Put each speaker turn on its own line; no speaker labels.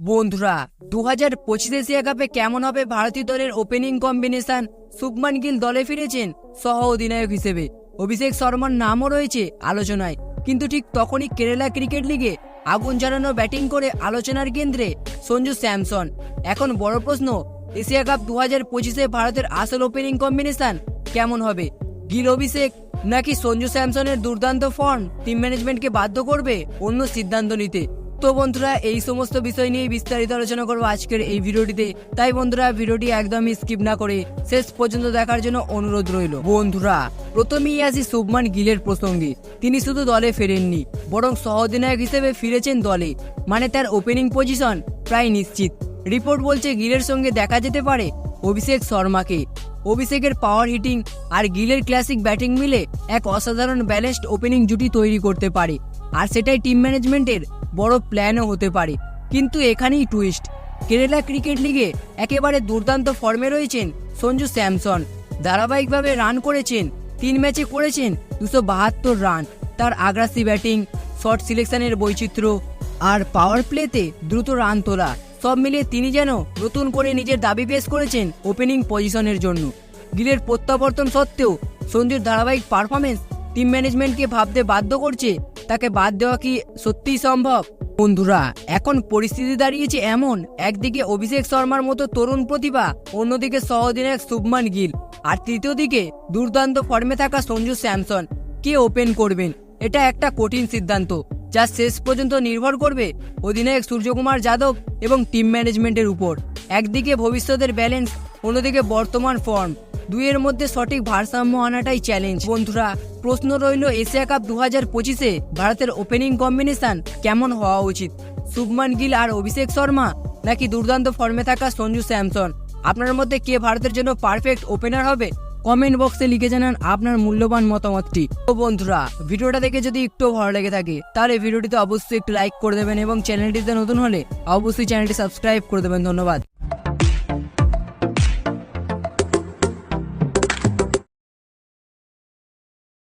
বন্ধুরা দু হাজার পঁচিশ এশিয়া কাপে কেমন হবে ভারতীয় দলের ওপেনিং কম্বিনেশন শুভমান গিল দলে ফিরেছেন সহ অধিনায়ক হিসেবে। অভিষেক শর্মার নামও রয়েছে আলোচনায়। কিন্তু ঠিক তখনই কেরালা ক্রিকেট লিগে আগুন জ্বালানো ব্যাটিং করে আলোচনার কেন্দ্রে সঞ্জু স্যামসন। এখন বড় প্রশ্ন, এশিয়া কাপ দু হাজার পঁচিশে ভারতের আসল ওপেনিং কম্বিনেশন কেমন হবে? গিল অভিষেক নাকি সঞ্জু স্যামসনের দুর্দান্ত ফর্ম টিম ম্যানেজমেন্টকে বাধ্য করবে? অন্য সিদ্ধান্ত নিতে। তো বন্ধুরা, এই সমস্ত বিষয় নিয়ে বিস্তারিত আলোচনা করব আজকের এই ভিডিওটিতে। তাই বন্ধুরা, ভিডিওটি একদমই স্কিপ না করে শেষ পর্যন্ত দেখার জন্য অনুরোধ রইল। বন্ধুরা, প্রথমেই আসি শুভমান গিলের প্রসঙ্গে। তিনি শুধু দলে ফেরেননি, বরং সহ অধিনায়ক হিসেবে ফিরেছেন দলে। মানে তার ওপেনিং পজিশন প্রায় নিশ্চিত। রিপোর্ট বলছে গিলের সঙ্গে দেখা যেতে পারে অভিষেক শর্মাকে। অভিষেকের পাওয়ার হিটিং আর গিলের ক্লাসিক ব্যাটিং মিলে এক অসাধারণ ব্যালেন্সড ওপেনিং জুটি তৈরি করতে পারে। আর সেটাই টিম ম্যানেজমেন্টের বড় প্ল্যানও হতে পারে। কিন্তু এখানেই টুইস্ট কেরালা ক্রিকেট লিগে একেবারে দুর্দান্ত ফর্মে রয়েছেন সঞ্জু স্যামসন। ধারাবাহিকভাবে রান করেছেন, তিন ম্যাচে করেছেন দুশো বাহাত্তর রান তার আগ্রাসী ব্যাটিং শর্ট সিলেকশনের বৈচিত্র্য আর পাওয়ার প্লেতে দ্রুত রান তোলা, সব মিলিয়ে তিনি যেন নতুন করে নিজের দাবি পেশ করেছেন ওপেনিং পজিশনের জন্য। গিলের প্রত্যাবর্তন সত্ত্বেও সঞ্জুর ধারাবাহিক পারফরমেন্স টিম ম্যানেজমেন্টকে ভাবতে বাধ্য করছে তাকে বাদ দেওয়া কি সত্যিই সম্ভব? বন্ধুরা, এখন পরিস্থিতি দাঁড়িয়েছে এমন। একদিকে অভিষেক শর্মার মতো তরুণ প্রতিভা, অন্যদিকে সহ অধিনায়ক শুভমান গিল। আর তৃতীয় দিকে দুর্দান্ত ফর্মে থাকা সঞ্জু স্যামসন। কে ওপেন করবেন? এটা একটা কঠিন সিদ্ধান্ত, যা শেষ পর্যন্ত নির্ভর করবে অধিনায়ক সূর্যকুমার যাদব এবং টিম ম্যানেজমেন্টের উপর। একদিকে ভবিষ্যতের ব্যালেন্স অন্যদিকে বর্তমান ফর্ম দুইয়ের মধ্যে সঠিক ভারসাম্য আনাটাই চ্যালেঞ্জ বন্ধুরা, প্রশ্ন রইল এশিয়া কাপ দু হাজার পঁচিশে ভারতের ওপেনিং কম্বিনেশন কেমন হওয়া উচিত? শুভমান গিল আর অভিষেক শর্মা নাকি দুর্দান্ত ফর্মে থাকা সঞ্জু স্যামসন? আপনার মধ্যে কে ভারতের জন্য পারফেক্ট ওপেনার হবে? কমেন্ট বক্সে লিখে জানান আপনার মূল্যবান মতামতটি। তো বন্ধুরা, ভিডিওটা দেখে যদি একটু ভালো লেগে থাকে, তাহলে ভিডিওটিতে অবশ্যই একটু লাইক করে দেবেন এবং চ্যানেলটিতে নতুন হলে অবশ্যই চ্যানেলটি সাবস্ক্রাইব করে দেবেন। ধন্যবাদ।